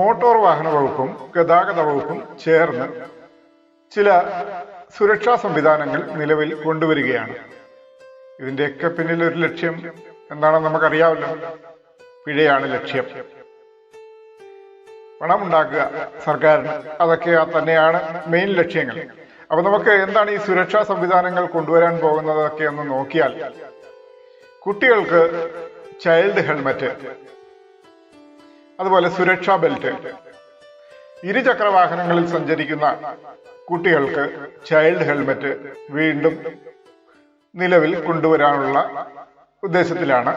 Motor വാഹന വകുപ്പും ഗതാഗത വകുപ്പും ചേർന്ന് ചില സുരക്ഷാ സംവിധാനങ്ങൾ നിലവിൽ കൊണ്ടുവരികയാണ്. ഇതിന്റെയൊക്കെ പിന്നിൽ ഒരു ലക്ഷ്യം എന്താണെന്ന് നമുക്കറിയാമല്ലോ. പിഴയാണ് ലക്ഷ്യം. പണമുണ്ടാക്കുക സർക്കാരിന് അതൊക്കെ തന്നെയാണ് മെയിൻ ലക്ഷ്യങ്ങൾ. അപ്പൊ നമുക്ക് എന്താണ് ഈ സുരക്ഷാ സംവിധാനങ്ങൾ കൊണ്ടുവരാൻ പോകുന്നതൊക്കെ ഒന്ന് നോക്കിയാൽ കുട്ടികൾക്ക് ചൈൽഡ് ഹെൽമറ്റ് അതുപോലെ സുരക്ഷാ ബെൽറ്റ്. ഇരുചക്ര വാഹനങ്ങളിൽ സഞ്ചരിക്കുന്ന കുട്ടികൾക്ക് ചൈൽഡ് ഹെൽമറ്റ് വീണ്ടും നിലവിൽ കൊണ്ടുവരാനുള്ള ഉദ്ദേശത്തിലാണ്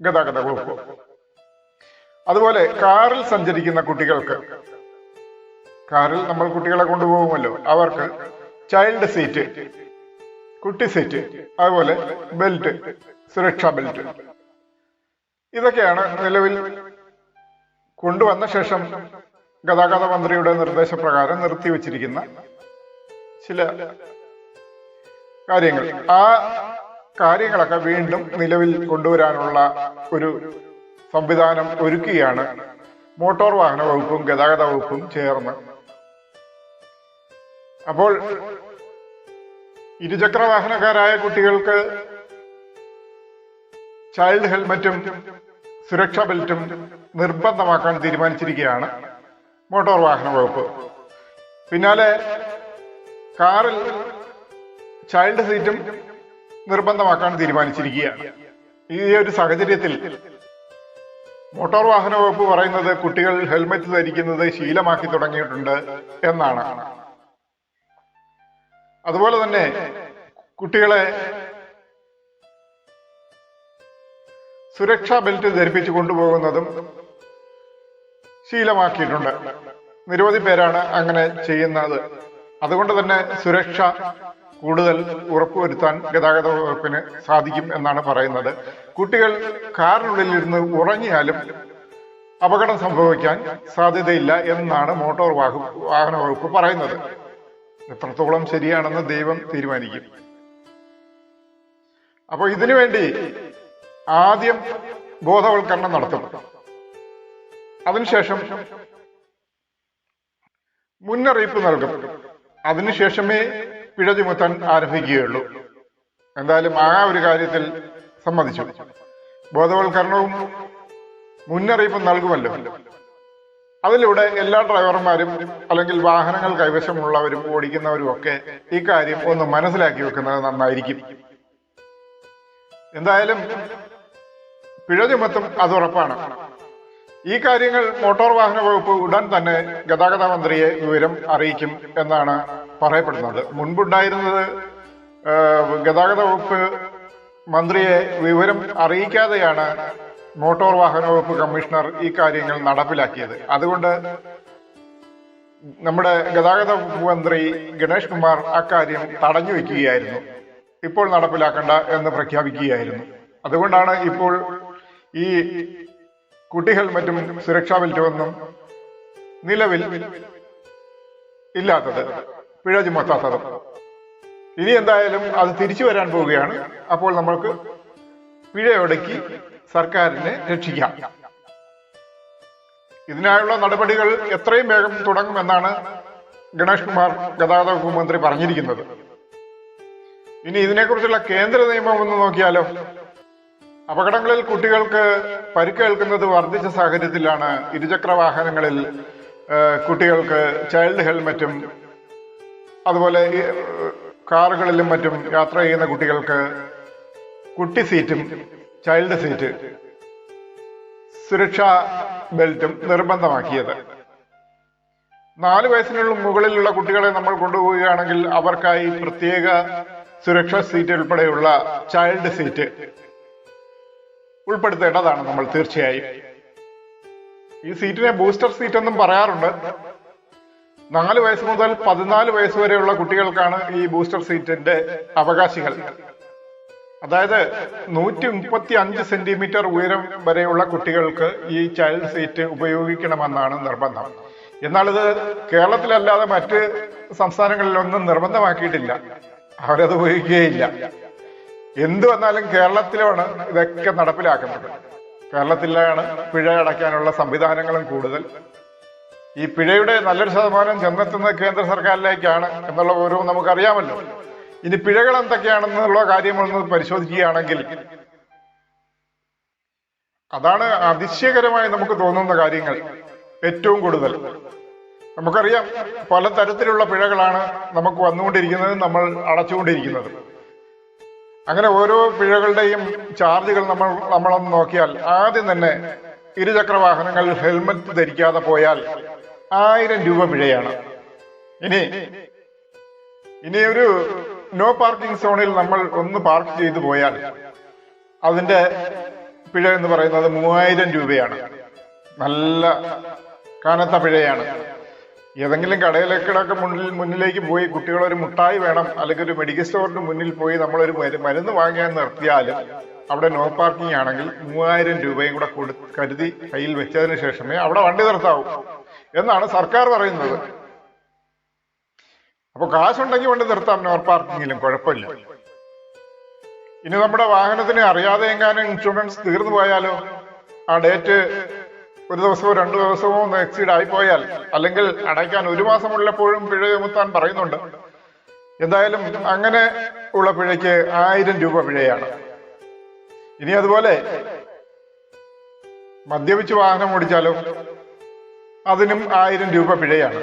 ഗതാഗത വകുപ്പ്. അതുപോലെ കാറിൽ സഞ്ചരിക്കുന്ന കുട്ടികൾക്ക് കാറിൽ നമ്മൾ കുട്ടികളെ കൊണ്ടുപോകുമല്ലോ അവർക്ക് ചൈൽഡ് സീറ്റ് കുട്ടി സീറ്റ് അതുപോലെ ബെൽറ്റ് സുരക്ഷാ ബെൽറ്റ്. ഇതൊക്കെയാണ് നിലവിൽ കൊണ്ടുവന്ന ശേഷം ഗതാഗത മന്ത്രിയുടെ നിർദ്ദേശപ്രകാരം നിർത്തിവെച്ചിരിക്കുന്ന ചില കാര്യങ്ങൾ. ആ കാര്യങ്ങളൊക്കെ വീണ്ടും നിലവിൽ കൊണ്ടുവരാനുള്ള ഒരു സംവിധാനം ഒരുക്കുകയാണ് മോട്ടോർ വാഹന വകുപ്പും ഗതാഗത വകുപ്പും ചേർന്ന്. അപ്പോൾ ഇരുചക്ര വാഹനക്കാരായ കുട്ടികൾക്ക് ചൈൽഡ് ഹെൽമറ്റും സുരക്ഷാ ബെൽറ്റും നിർബന്ധമാക്കാൻ തീരുമാനിച്ചിരിക്കുകയാണ് മോട്ടോർ വാഹന വകുപ്പ്. പിന്നാലെ കാറിൽ ചൈൽഡ് സീറ്റും നിർബന്ധമാക്കാൻ തീരുമാനിച്ചിരിക്കുകയാണ്. ഈ ഒരു സാഹചര്യത്തിൽ മോട്ടോർ വാഹന വകുപ്പ് പറയുന്നത് കുട്ടികൾ ഹെൽമറ്റ് ധരിക്കുന്നത് ശീലമാക്കി തുടങ്ങിയിട്ടുണ്ട് എന്നാണ്. അതുപോലെ തന്നെ കുട്ടികളെ സുരക്ഷാ ബെൽറ്റ് ധരിപ്പിച്ചു കൊണ്ടുപോകുന്നതും ശീലമാക്കിയിട്ടുണ്ട്. നിരവധി പേരാണ് അങ്ങനെ ചെയ്യുന്നത്. അതുകൊണ്ട് തന്നെ സുരക്ഷ കൂടുതൽ ഉറപ്പുവരുത്താൻ ഗതാഗത വകുപ്പിന് സാധിക്കും എന്നാണ് പറയുന്നത്. കുട്ടികൾ കാറിനുള്ളിൽ ഇരുന്ന് ഉറങ്ങിയാലും അപകടം സംഭവിക്കാൻ സാധ്യതയില്ല എന്നാണ് മോട്ടോർ വാഹ വാഹന വകുപ്പ് പറയുന്നത്. എത്രത്തോളം ശരിയാണെന്ന് ദൈവം തീരുമാനിക്കും. അപ്പോൾ ഇതിനു വേണ്ടി ആദ്യം ബോധവൽക്കരണം നടത്തും. അതിനുശേഷം മുന്നറിയിപ്പ് നൽകും. അതിനുശേഷമേ പിഴ ചുമത്താൻ ആരംഭിക്കുകയുള്ളൂ. എന്തായാലും ആ ഒരു കാര്യത്തിൽ സമ്മതിച്ചു. ബോധവൽക്കരണവും മുന്നറിയിപ്പും നൽകുമല്ലോ. അതിലൂടെ എല്ലാ ഡ്രൈവർമാരും അല്ലെങ്കിൽ വാഹനങ്ങൾ കൈവശമുള്ളവരും ഓടിക്കുന്നവരും ഒക്കെ ഈ കാര്യം ഒന്ന് മനസ്സിലാക്കി വെക്കുന്നത് നന്നായിരിക്കും. എന്തായാലും പിഴ ചുമത്തും അത് ഉറപ്പാണ്. ഈ കാര്യങ്ങൾ മോട്ടോർ വാഹന വകുപ്പ് ഉടൻ തന്നെ ഗതാഗത മന്ത്രിയെ വിവരം അറിയിക്കും എന്നാണ് പറയപ്പെടുന്നത്. മുൻപുണ്ടായിരുന്നത് ഗതാഗത വകുപ്പ് മന്ത്രിയെ വിവരം അറിയിക്കാതെയാണ് മോട്ടോർ വാഹന വകുപ്പ് കമ്മീഷണർ ഈ കാര്യങ്ങൾ നടപ്പിലാക്കിയത്. അതുകൊണ്ട് നമ്മുടെ ഗതാഗത മന്ത്രി ഗണേഷ് കുമാർ അക്കാര്യം തടഞ്ഞു വെക്കുകയായിരുന്നു ഇപ്പോൾ നടപ്പിലാക്കണ്ട എന്ന് പ്രഖ്യാപിക്കുകയായിരുന്നു. അതുകൊണ്ടാണ് ഇപ്പോൾ ഈ കുട്ടികൾ മറ്റും സുരക്ഷാ ബെൽറ്റൊന്നും നിലവിൽ ഇല്ലാത്തത് പിഴ ചുമത്താത്തത് ഇനി എന്തായാലും അത് തിരിച്ചു വരാൻ പോവുകയാണ്. അപ്പോൾ നമ്മൾക്ക് പിഴയൊടുക്കി സർക്കാരിനെ രക്ഷിക്കാം. ഇതിനായുള്ള നടപടികൾ എത്രയും വേഗം തുടങ്ങുമെന്നാണ് ഗണേഷ് കുമാർ ഗതാഗത വകുപ്പ് മന്ത്രി പറഞ്ഞിരിക്കുന്നത്. ഇനി ഇതിനെക്കുറിച്ചുള്ള കേന്ദ്ര നിയമം ഒന്ന് നോക്കിയാലോ? അപകടങ്ങളിൽ കുട്ടികൾക്ക് പരിക്കേൽക്കുന്നത് വർദ്ധിച്ച സാഹചര്യത്തിലാണ് ഇരുചക്ര വാഹനങ്ങളിൽ കുട്ടികൾക്ക് ചൈൽഡ് ഹെൽമറ്റും അതുപോലെ കാറുകളിലും മറ്റും യാത്ര ചെയ്യുന്ന കുട്ടികൾക്ക് കുട്ടി സീറ്റും ചൈൽഡ് സീറ്റ് സുരക്ഷാ ബെൽറ്റും നിർബന്ധമാക്കിയത്. നാല് വയസ്സിനുള്ള മുകളിലുള്ള കുട്ടികളെ നമ്മൾ കൊണ്ടുപോവുകയാണെങ്കിൽ അവർക്കായി പ്രത്യേക സുരക്ഷാ സീറ്റ് ഉൾപ്പെടെയുള്ള ചൈൽഡ് സീറ്റ് ഉൾപ്പെടുത്തേണ്ടതാണ് നമ്മൾ തീർച്ചയായും. ഈ സീറ്റിനെ ബൂസ്റ്റർ സീറ്റ് എന്നും പറയാറുണ്ട്. നാല് വയസ്സ് മുതൽ പതിനാല് വയസ്സ് വരെയുള്ള കുട്ടികൾക്കാണ് ഈ ബൂസ്റ്റർ സീറ്റിന്റെ അവകാശികൾ. അതായത് നൂറ്റി മുപ്പത്തി അഞ്ച് സെന്റിമീറ്റർ ഉയരം വരെയുള്ള കുട്ടികൾക്ക് ഈ ചൈൽഡ് സീറ്റ് ഉപയോഗിക്കണമെന്നാണ് നിർബന്ധം. എന്നാൽ ഇത് കേരളത്തിലല്ലാതെ മറ്റ് സംസ്ഥാനങ്ങളിലൊന്നും നിർബന്ധമാക്കിയിട്ടില്ല. അവരത് ഉപയോഗിക്കുകയില്ല. എന്ത് വന്നാലും കേരളത്തിലാണ് ഇതൊക്കെ നടപ്പിലാക്കുന്നത്. കേരളത്തിലാണ് പിഴ അടയ്ക്കാനുള്ള സംവിധാനങ്ങളും കൂടുതൽ. ഈ പിഴയുടെ നല്ലൊരു ശതമാനം ചെന്നെത്തുന്നത് കേന്ദ്ര സർക്കാരിലേക്കാണ് എന്നുള്ള ഓരോ നമുക്കറിയാമല്ലോ. ഇനി പിഴകൾ എന്തൊക്കെയാണെന്നുള്ള കാര്യമൊന്ന് പരിശോധിക്കുകയാണെങ്കിൽ അതാണ് അതിശയകരമായി നമുക്ക് തോന്നുന്ന കാര്യങ്ങൾ ഏറ്റവും കൂടുതൽ. നമുക്കറിയാം പല തരത്തിലുള്ള പിഴകളാണ് നമുക്ക് വന്നുകൊണ്ടിരിക്കുന്നത് നമ്മൾ അടച്ചുകൊണ്ടിരിക്കുന്നത്. അങ്ങനെ ഓരോ പിഴകളുടെയും ചാർജുകൾ നമ്മൾ നമ്മളൊന്ന് നോക്കിയാൽ ആദ്യം തന്നെ ഇരുചക്ര വാഹനങ്ങൾ ഹെൽമറ്റ് ധരിക്കാതെ പോയാൽ ആയിരം രൂപ പിഴയാണ്. ഇനി ഇനി ഒരു നോ പാർക്കിംഗ് സോണിൽ നമ്മൾ ഒന്ന് പാർക്ക് ചെയ്തു പോയാൽ അതിന്റെ പിഴ എന്ന് പറയുന്നത് മൂവായിരം രൂപയാണ്. നല്ല കനത്ത പിഴയാണ്. ഏതെങ്കിലും കടയിലേക്കിടൊക്കെ മുന്നിൽ മുന്നിലേക്ക് പോയി കുട്ടികളൊരു മുട്ടായി വേണം അല്ലെങ്കിൽ ഒരു മെഡിക്കൽ സ്റ്റോറിന് മുന്നിൽ പോയി നമ്മളൊരു മരു- മരുന്ന് വാങ്ങാൻ നിർത്തിയാലും അവിടെ നോ പാർക്കിംഗ് ആണെങ്കിൽ മൂവായിരം രൂപയും കൂടെ കൊടു കരുതി കയ്യിൽ വെച്ചതിന് ശേഷമേ അവിടെ വണ്ടി നിർത്താവൂ എന്നാണ് സർക്കാർ പറയുന്നത്. അപ്പൊ കാശുണ്ടെങ്കിൽ വണ്ടി നിർത്താം നോ പാർക്കിങ്ങിലും കുഴപ്പമില്ല. ഇനി നമ്മുടെ വാഹനത്തിന് അറിയാതെ എങ്ങാനും ഇൻഷുറൻസ് തീർന്നു പോയാലോ? ആ ഡേറ്റ് ഒരു ദിവസമോ രണ്ടു ദിവസമോ ഒന്ന് എക്സീഡ് ആയിപ്പോയാൽ അല്ലെങ്കിൽ അടയ്ക്കാൻ ഒരു മാസം ഉള്ളപ്പോഴും പിഴ ചുമത്താൻ പറയുന്നുണ്ട്. എന്തായാലും അങ്ങനെ ഉള്ള പിഴയ്ക്ക് ആയിരം രൂപ പിഴയാണ്. ഇനി അതുപോലെ മദ്യപിച്ച് വാഹനം ഓടിച്ചാലും അതിനും ആയിരം രൂപ പിഴയാണ്.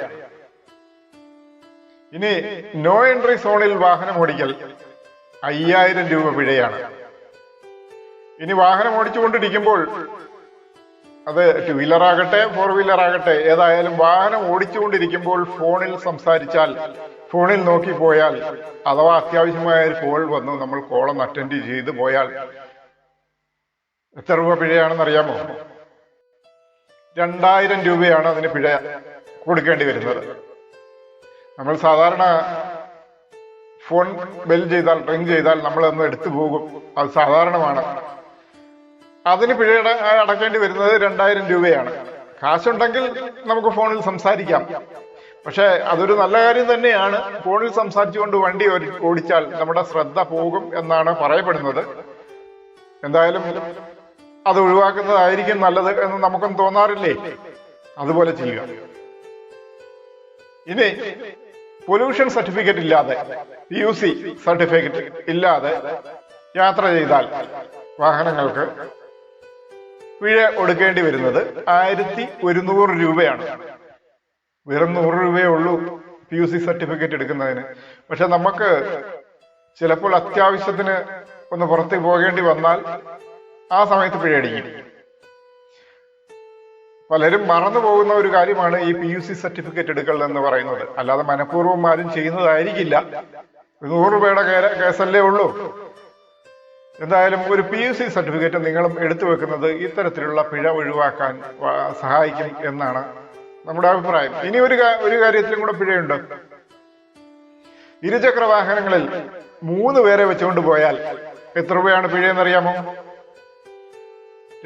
ഇനി നോ എൻട്രി സോണിൽ വാഹനം ഓടിക്കൽ അയ്യായിരം രൂപ പിഴയാണ്. ഇനി വാഹനം ഓടിച്ചുകൊണ്ടിരിക്കുമ്പോൾ അത് ടു വീലർ ആകട്ടെ ഫോർ വീലർ ആകട്ടെ ഏതായാലും വാഹനം ഓടിച്ചുകൊണ്ടിരിക്കുമ്പോൾ ഫോണിൽ സംസാരിച്ചാൽ ഫോണിൽ നോക്കി പോയാൽ അഥവാ അത്യാവശ്യമായ ഒരു കോൾ വന്നു നമ്മൾ കോളൊന്ന് അറ്റൻഡ് ചെയ്ത് പോയാൽ എത്ര രൂപ പിഴയാണെന്ന് അറിയാമോ രണ്ടായിരം രൂപയാണ് അതിന് പിഴ കൊടുക്കേണ്ടി വരുന്നത്. നമ്മൾ സാധാരണ ഫോൺ ബെൽ ചെയ്താൽ റിങ് ചെയ്താൽ നമ്മൾ ഒന്ന് എടുത്തു പോകും. അത് സാധാരണമാണ്. അതിന് പിഴ അട- അടക്കേണ്ടി വരുന്നത് രണ്ടായിരം രൂപയാണ്. കാശുണ്ടെങ്കിൽ നമുക്ക് ഫോണിൽ സംസാരിക്കാം. പക്ഷെ അതൊരു നല്ല കാര്യം തന്നെയാണ്. ഫോണിൽ സംസാരിച്ചുകൊണ്ട് വണ്ടി ഓടിച്ചാൽ നമ്മുടെ ശ്രദ്ധ പോകും എന്നാണ് പറയപ്പെടുന്നത്. എന്തായാലും അത് ഒഴിവാക്കുന്നതായിരിക്കും നല്ലത് എന്ന് നമുക്കും തോന്നാറില്ലേ? അതുപോലെ ചെയ്യുക. ഇനി പൊല്യൂഷൻ സർട്ടിഫിക്കറ്റ് ഇല്ലാതെ പി യു സി സർട്ടിഫിക്കറ്റ് ഇല്ലാതെ യാത്ര ചെയ്താൽ വാഹനങ്ങൾക്ക് പിഴ കൊടുക്കേണ്ടി വരുന്നത് ആയിരത്തി ഒരുന്നൂറ് രൂപയാണ്. വെറും നൂറ് രൂപയേ ഉള്ളൂ പി യു സി സർട്ടിഫിക്കറ്റ് എടുക്കുന്നതിന്. പക്ഷെ നമുക്ക് ചിലപ്പോൾ അത്യാവശ്യത്തിന് ഒന്ന് പുറത്തേക്ക് പോകേണ്ടി വന്നാൽ ആ സമയത്ത് പിഴ അടിക്കും. പലരും മറന്നു പോകുന്ന ഒരു കാര്യമാണ് ഈ പി യു സി സർട്ടിഫിക്കറ്റ് എടുക്കൽ എന്ന് പറയുന്നത്. അല്ലാതെ മനഃപൂർവം ആരും ചെയ്യുന്നതായിരിക്കില്ല. നൂറ് രൂപയുടെ കേസല്ലേ ഉള്ളൂ. എന്തായാലും ഒരു പി യു സി സർട്ടിഫിക്കറ്റ് നിങ്ങളും എടുത്തു വെക്കുന്നത് ഇത്തരത്തിലുള്ള പിഴ ഒഴിവാക്കാൻ സഹായിക്കും എന്നാണ് നമ്മുടെ അഭിപ്രായം. ഇനി ഒരു ഒരു കാര്യത്തിലും കൂടെ പിഴയുണ്ട്. ഇരുചക്ര വാഹനങ്ങളിൽ മൂന്ന് പേരെ വെച്ചുകൊണ്ട് പോയാൽ എത്ര രൂപയാണ് പിഴയെന്നറിയാമോ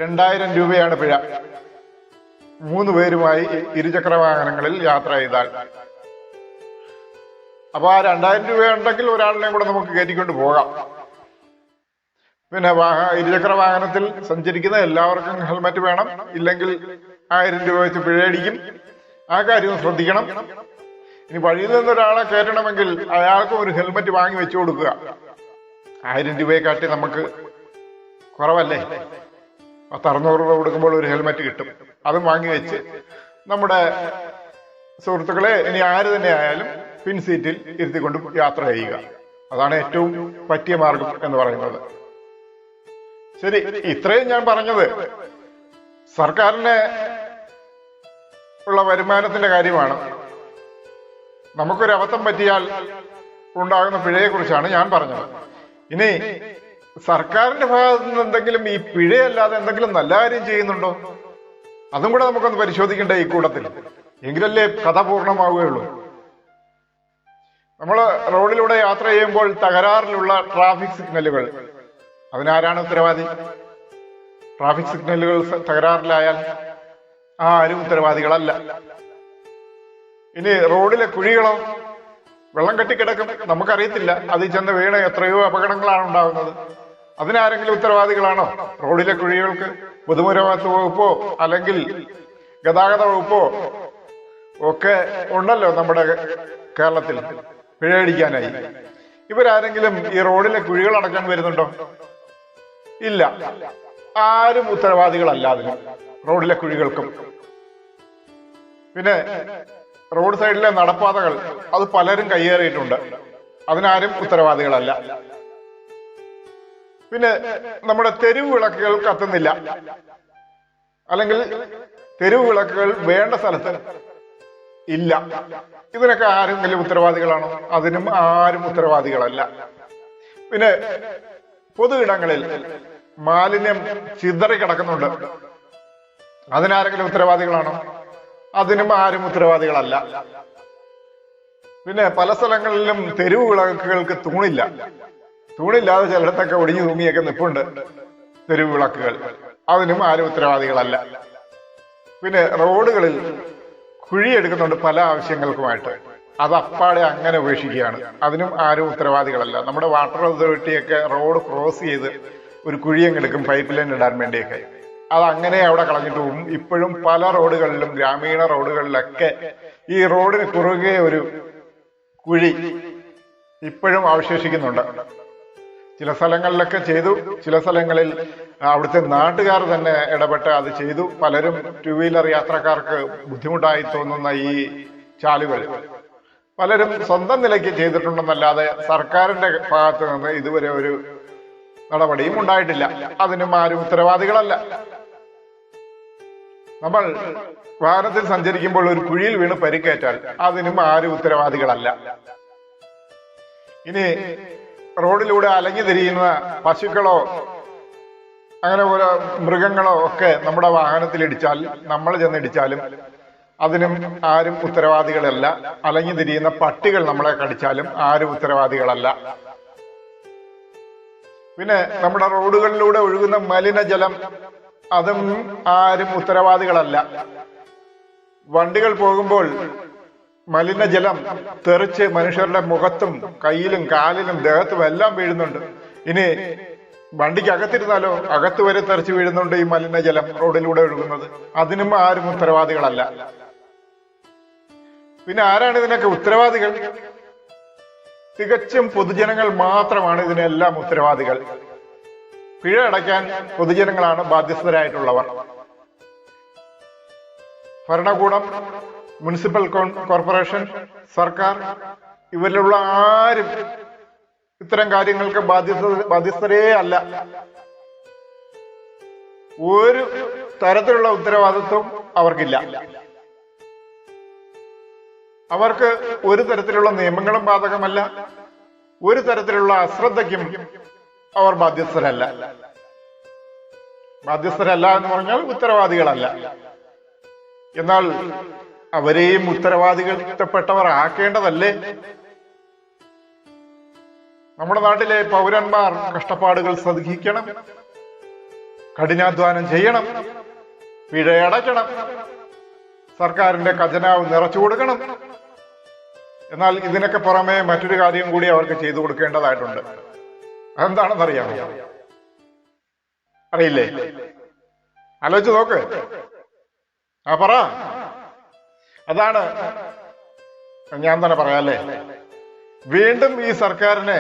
രണ്ടായിരം രൂപയാണ് പിഴ. മൂന്ന് പേരുമായി ഇരുചക്ര വാഹനങ്ങളിൽ യാത്ര ചെയ്താൽ. അപ്പൊ ആ രണ്ടായിരം രൂപ ഉണ്ടെങ്കിൽ ഒരാളിനെയും കൂടെ നമുക്ക് കയറ്റിക്കൊണ്ട് പോകാം. പിന്നെ ഇരുചക്ര വാഹനത്തിൽ സഞ്ചരിക്കുന്ന എല്ലാവർക്കും ഹെൽമറ്റ് വേണം. ഇല്ലെങ്കിൽ ആയിരം രൂപ വെച്ച് പിഴയടിക്കും. ആ കാര്യം ശ്രദ്ധിക്കണം. ഇനി വഴിയിൽ നിന്ന് ഒരാളെ കയറ്റണമെങ്കിൽ അയാൾക്കും ഒരു ഹെൽമറ്റ് വാങ്ങി വെച്ചു കൊടുക്കുക. ആയിരം രൂപയെ കാട്ടി നമുക്ക് കുറവല്ലേ? പത്ത് അറുന്നൂറ് രൂപ കൊടുക്കുമ്പോൾ ഒരു ഹെൽമറ്റ് കിട്ടും. അതും വാങ്ങി വെച്ച്. നമ്മുടെ സുഹൃത്തുക്കളെ ഇനി ആര് തന്നെ ആയാലും പിൻ സീറ്റിൽ ഇരുത്തിക്കൊണ്ട് യാത്ര ചെയ്യുക. അതാണ് ഏറ്റവും പറ്റിയ മാർഗം എന്ന് പറയുന്നത്. ശരി ഇത്രയും ഞാൻ പറഞ്ഞത് സർക്കാരിന് ഉള്ള വരുമാനത്തിന്റെ കാര്യമാണ്. നമുക്കൊരു അബദ്ധം പറ്റിയാൽ ഉണ്ടാകുന്ന പിഴയെ കുറിച്ചാണ് ഞാൻ പറഞ്ഞത്. ഇനി സർക്കാരിന്റെ ഭാഗത്ത് നിന്ന് എന്തെങ്കിലും ഈ പിഴയല്ലാതെ എന്തെങ്കിലും നല്ല കാര്യം ചെയ്യുന്നുണ്ടോ? അതും കൂടെ നമുക്കൊന്ന് പരിശോധിക്കണ്ടേ ഈ കൂട്ടത്തിൽ. എങ്കിലല്ലേ കഥ പൂർണമാവുകയുള്ളൂ. നമ്മൾ റോഡിലൂടെ യാത്ര ചെയ്യുമ്പോൾ തകരാറിലുള്ള ട്രാഫിക് സിഗ്നലുകൾ അതിനാരാണ് ഉത്തരവാദി? ട്രാഫിക് സിഗ്നലുകൾ തകരാറിലായാൽ ആ ആരും ഉത്തരവാദികളല്ല. ഇനി റോഡിലെ കുഴികളോ വെള്ളം കെട്ടിക്കിടക്കും നമുക്കറിയത്തില്ല. അതിൽ ചെന്ന് വീണ് എത്രയോ അപകടങ്ങളാണ് ഉണ്ടാകുന്നത്. അതിനാരെങ്കിലും ഉത്തരവാദികളാണോ? റോഡിലെ കുഴികൾക്ക് പൊതുമരാമത്ത് വകുപ്പോ അല്ലെങ്കിൽ ഗതാഗത വകുപ്പോ ഒക്കെ ഉണ്ടല്ലോ നമ്മുടെ കേരളത്തിൽ. പിഴയടിക്കാനായി ഇവരാരെങ്കിലും ഈ റോഡിലെ കുഴികൾ അടക്കാൻ വരുന്നുണ്ടോ? ഇല്ല. ആരും ഉത്തരവാദികളല്ല അതിന്. റോഡിലെ കുഴികൾക്കും. പിന്നെ റോഡ് സൈഡിലെ നടപ്പാതകൾ അത് പലരും കയ്യേറിയിട്ടുണ്ട്. അതിനാരും ഉത്തരവാദികളല്ല. പിന്നെ നമ്മുടെ തെരുവ് വിളക്കുകൾ കത്തുന്നില്ല. അല്ലെങ്കിൽ തെരുവ് വിളക്കുകൾ വേണ്ട സ്ഥലത്ത് ഇല്ല. ഇതിനൊക്കെ ആരും ആരെങ്കിലും ഉത്തരവാദികളാണോ? അതിനും ആരും ഉത്തരവാദികളല്ല. പിന്നെ പൊതു ഇടങ്ങളിൽ മാലിന്യം ചിതറി കിടക്കുന്നുണ്ട്. അതിനാരെങ്കിലും ഉത്തരവാദികളാണോ? അതിനും ആരും ഉത്തരവാദികളല്ല. പിന്നെ പല സ്ഥലങ്ങളിലും തെരുവ് വിളക്കുകൾക്ക് തൂണില്ല. തൂണില്ലാതെ ചിലയിടത്തൊക്കെ ഒടിഞ്ഞു തൂങ്ങിയൊക്കെ നിപ്പുണ്ട് തെരുവ് വിളക്കുകൾ. അതിനും ആരും ഉത്തരവാദികളല്ല. പിന്നെ റോഡുകളിൽ കുഴിയെടുക്കുന്നുണ്ട് പല ആവശ്യങ്ങൾക്കുമായിട്ട്. അത് അപ്പാടെ അങ്ങനെ ഉപേക്ഷിക്കുകയാണ്. അതിനും ആരും ഉത്തരവാദികളല്ല. നമ്മുടെ വാട്ടർ അതോറിറ്റിയൊക്കെ റോഡ് ക്രോസ് ചെയ്ത് ഒരു കുഴിയങ്ങെടുക്കും പൈപ്പ് ലൈൻ ഇടാൻ വേണ്ടിയൊക്കെ. അത് അങ്ങനെ അവിടെ കളഞ്ഞിട്ട് പോകും ഇപ്പോഴും പല റോഡുകളിലും ഗ്രാമീണ റോഡുകളിലൊക്കെ ഈ റോഡിന് കുറുകെ ഒരു കുഴി ഇപ്പോഴും അവശേഷിക്കുന്നുണ്ട്. ചില സ്ഥലങ്ങളിലൊക്കെ ചെയ്തു ചില സ്ഥലങ്ങളിൽ അവിടുത്തെ നാട്ടുകാർ തന്നെ ഇടപെട്ട് അത് ചെയ്തു. പലരും ടു വീലർ യാത്രക്കാർക്ക് ബുദ്ധിമുട്ടായി തോന്നുന്ന ഈ ചാലുകൾ. പലരും സ്വന്തം നിലയ്ക്ക് ചെയ്തിട്ടുണ്ടെന്നല്ലാതെ സർക്കാരിന്റെ ഭാഗത്ത് നിന്ന് ഇതുവരെ ഒരു നടപടിയും ഉണ്ടായിട്ടില്ല. അതിനും ആരും ഉത്തരവാദികളല്ല. നമ്മൾ വാഹനത്തിൽ സഞ്ചരിക്കുമ്പോൾ ഒരു കുഴിയിൽ വീണ് പരിക്കേറ്റാൽ അതിനും ആരും ഉത്തരവാദികളല്ല. ഇനി റോഡിലൂടെ അലഞ്ഞു തിരിയുന്ന പശുക്കളോ അങ്ങനെ ഓരോ മൃഗങ്ങളോ ഒക്കെ നമ്മുടെ വാഹനത്തിൽ ഇടിച്ചാൽ നമ്മൾ ചെന്നിടിച്ചാലും അതിനും ആരും ഉത്തരവാദികളല്ല. അലഞ്ഞു തിരിയുന്ന പട്ടികൾ നമ്മളെ കടിച്ചാലും ആരും ഉത്തരവാദികളല്ല. പിന്നെ നമ്മുടെ റോഡുകളിലൂടെ ഒഴുകുന്ന മലിനജലം അതും ആരും ഉത്തരവാദികളല്ല. വണ്ടികൾ പോകുമ്പോൾ മലിനജലം തെറിച്ച് മനുഷ്യരുടെ മുഖത്തും കയ്യിലും കാലിലും ദേഹത്തും എല്ലാം വീഴുന്നുണ്ട്. ഇനി വണ്ടിക്ക് അകത്തിരുന്നാലോ അകത്ത് വരെ തെറിച്ച് വീഴുന്നുണ്ട് ഈ മലിനജലം റോഡിലൂടെ ഒഴുകുന്നത്. അതിനും ആരും ഉത്തരവാദികളല്ല. പിന്നെ ആരാണ് ഇതിനൊക്കെ ഉത്തരവാദികൾ? തികച്ചും പൊതുജനങ്ങൾ മാത്രമാണ് ഇതിനെല്ലാം ഉത്തരവാദികൾ. പിഴ അടയ്ക്കാൻ പൊതുജനങ്ങളാണ് ബാധ്യസ്ഥരായിട്ടുള്ളവർ. ഭരണകൂടം മുനിസിപ്പൽ കോർപ്പറേഷൻ സർക്കാർ ഇവരിലുള്ള ആരും ഇത്തരം കാര്യങ്ങൾക്ക് ബാധ്യസ്ഥ ബാധ്യസ്ഥരേ അല്ല. ഒരു തരത്തിലുള്ള ഉത്തരവാദിത്വം അവർക്കില്ല. അവർക്ക് ഒരു തരത്തിലുള്ള നിയമങ്ങളും ബാധകമല്ല. ഒരു തരത്തിലുള്ള അശ്രദ്ധയ്ക്കും അവർ ബാധ്യസ്ഥരല്ല. ബാധ്യസ്ഥരല്ല എന്ന് പറഞ്ഞാൽ ഉത്തരവാദികളല്ല. എന്നാൽ അവരെയും ഉത്തരവാദികൾപ്പെട്ടവർ ആക്കേണ്ടതല്ലേ? നമ്മുടെ നാട്ടിലെ പൗരന്മാർ കഷ്ടപ്പാടുകൾ സഹിക്കണം. കഠിനാധ്വാനം ചെയ്യണം. പിഴയടയ്ക്കണം. സർക്കാരിന്റെ ഖജനാവ് നിറച്ചു കൊടുക്കണം. എന്നാൽ ഇതിനൊക്കെ പുറമെ മറ്റൊരു കാര്യം കൂടി അവർക്ക് ചെയ്തു കൊടുക്കേണ്ടതായിട്ടുണ്ട്. അതെന്താണെന്ന് അറിയാമോ അറിയില്ലേ? ആലോചിച്ച് നോക്ക്. ആ പറ. അതാണ് ഞാൻ തന്നെ പറയാല്ലേ? വീണ്ടും ഈ സർക്കാരിനെ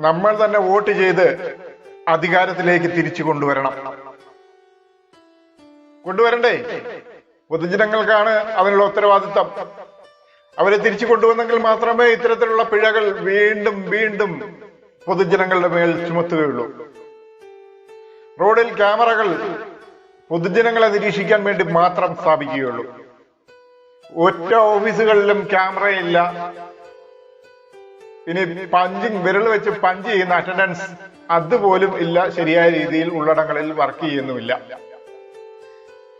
നമ്മൾ തന്നെ വോട്ട് ചെയ്ത് അധികാരത്തിലേക്ക് തിരിച്ചു കൊണ്ടുവരണം. കൊണ്ടുവരണ്ടേ? പൊതുജനങ്ങൾക്കാണ് അതിനുള്ള ഉത്തരവാദിത്തം. അവരെ തിരിച്ചു കൊണ്ടുവന്നെങ്കിൽ മാത്രമേ ഇത്തരത്തിലുള്ള പിഴകൾ വീണ്ടും വീണ്ടും പൊതുജനങ്ങളുടെ മേൽ ചുമത്തുകയുള്ളൂ. റോഡിൽ ക്യാമറകൾ പൊതുജനങ്ങളെ നിരീക്ഷിക്കാൻ വേണ്ടി മാത്രം സ്ഥാപിക്കുകയുള്ളൂ. ഒറ്റ ഓഫീസുകളിലും ക്യാമറയില്ല. ഇനി പഞ്ചിങ് വിരൽ വെച്ച് പഞ്ച് ചെയ്യുന്ന അറ്റൻഡൻസ് അതുപോലും ഇല്ല. ശരിയായ രീതിയിൽ ഉള്ളടങ്ങളിൽ വർക്ക് ചെയ്യുന്നുമില്ല.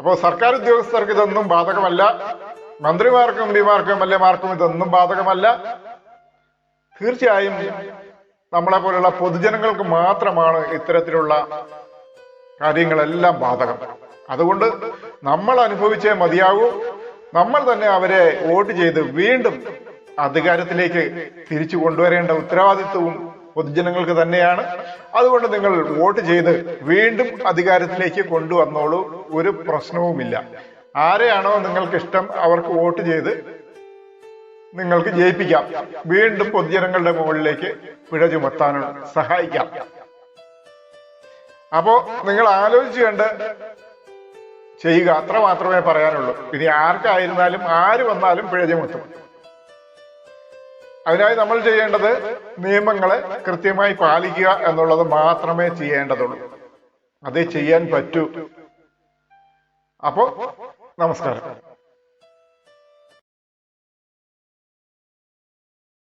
അപ്പോൾ സർക്കാർ ഉദ്യോഗസ്ഥർക്ക് ഇതൊന്നും ബാധകമല്ല. മന്ത്രിമാർക്കും എം പിമാർക്കും എം എൽ എമാർക്കും ഇതൊന്നും ബാധകമല്ല. തീർച്ചയായും നമ്മളെ പോലുള്ള പൊതുജനങ്ങൾക്ക് മാത്രമാണ് ഇത്തരത്തിലുള്ള കാര്യങ്ങളെല്ലാം ബാധകം. അതുകൊണ്ട് നമ്മൾ അനുഭവിച്ചേ മതിയാകൂ. നമ്മൾ തന്നെ അവരെ വോട്ട് ചെയ്ത് വീണ്ടും അധികാരത്തിലേക്ക് തിരിച്ചു കൊണ്ടുവരേണ്ട ഉത്തരവാദിത്വവും പൊതുജനങ്ങൾക്ക് തന്നെയാണ്. അതുകൊണ്ട് നിങ്ങൾ വോട്ട് ചെയ്ത് വീണ്ടും അധികാരത്തിലേക്ക് കൊണ്ടുവന്നോളൂ. ഒരു പ്രശ്നവുമില്ല. ആരെയാണോ നിങ്ങൾക്ക് ഇഷ്ടം അവർക്ക് വോട്ട് ചെയ്ത് നിങ്ങൾക്ക് ജയിപ്പിക്കാം. വീണ്ടും പൊതുജനങ്ങളുടെ മുകളിലേക്ക് പിഴ ചുമത്താനും സഹായിക്കാം. അപ്പോ നിങ്ങൾ ആലോചിച്ച് കണ്ട് ചെയ്യുക. അത്ര മാത്രമേ പറയാനുള്ളൂ. ഇനി ആർക്കായിരുന്നാലും ആര് വന്നാലും പിഴ ചുമത്തും. അതിനായി നമ്മൾ ചെയ്യേണ്ടത് നിയമങ്ങളെ കൃത്യമായി പാലിക്കുക എന്നുള്ളത് മാത്രമേ ചെയ്യേണ്ടതുള്ളൂ. അതേ ചെയ്യാൻ പറ്റൂ. അപ്പോ നമസ്കാരം.